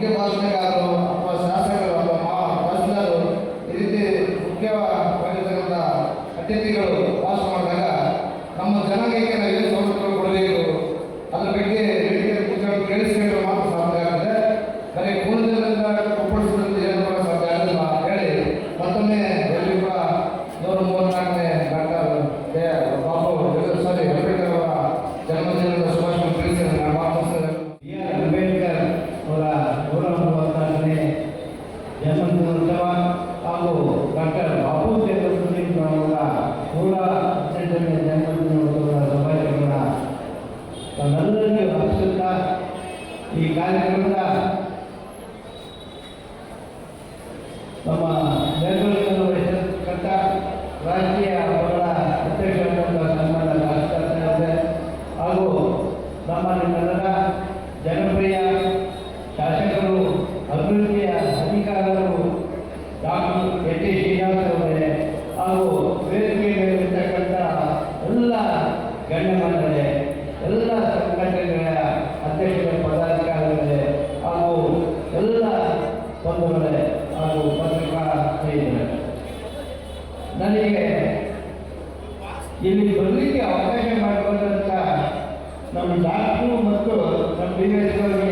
ఒకే భాషనే కాదు ಜನ್ಮ ಉತ್ಸವ ಹಾಗೂ ಡಾಕ್ಟರ್ ಬಾಬು ಸೇತುಪುರ ಅವರ ನೂರ ಹದಿನೆಂಟನೇ ಜನ್ಮದಿನ ಉತ್ಸವದ ಶುಭಾಶಯಗಳ ತಮ್ಮೆಲ್ಲರಿಗೂ ಹರ್ಷಿಸುತ್ತಾ ಈ ಕಾರ್ಯಕ್ರಮದ ನಮ್ಮ ನಿರ್ವಹಿಸಲ್ಪಟ್ಟ ರಾಷ್ಟ್ರೀಯ ಗಣ್ಯಮಂಡಳಿ ಎಲ್ಲ ಸಂಘಟನೆಗಳ ಅಧ್ಯಕ್ಷಗಳ ಪದಾಧಿಕಾರಿಗಳೇ ಹಾಗೂ ಎಲ್ಲ ಬಂಧುಗಳೇ ಹಾಗೂ ಪತ್ರಿಕಾ ನನಗೆ ಇಲ್ಲಿ ಬರಲಿಕ್ಕೆ ಅವಕಾಶ ಮಾಡಿಕೊಂಡಂಥ ನಮ್ಮ ಡಾಕ್ಟ್ರು ಮತ್ತು ನಮ್ಮ ಡಿ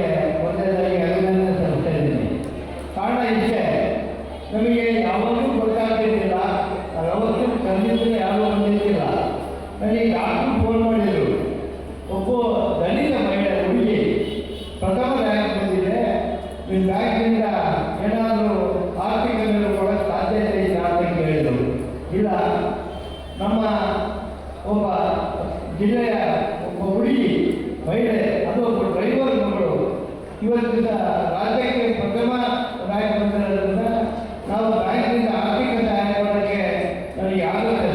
ಯಾರು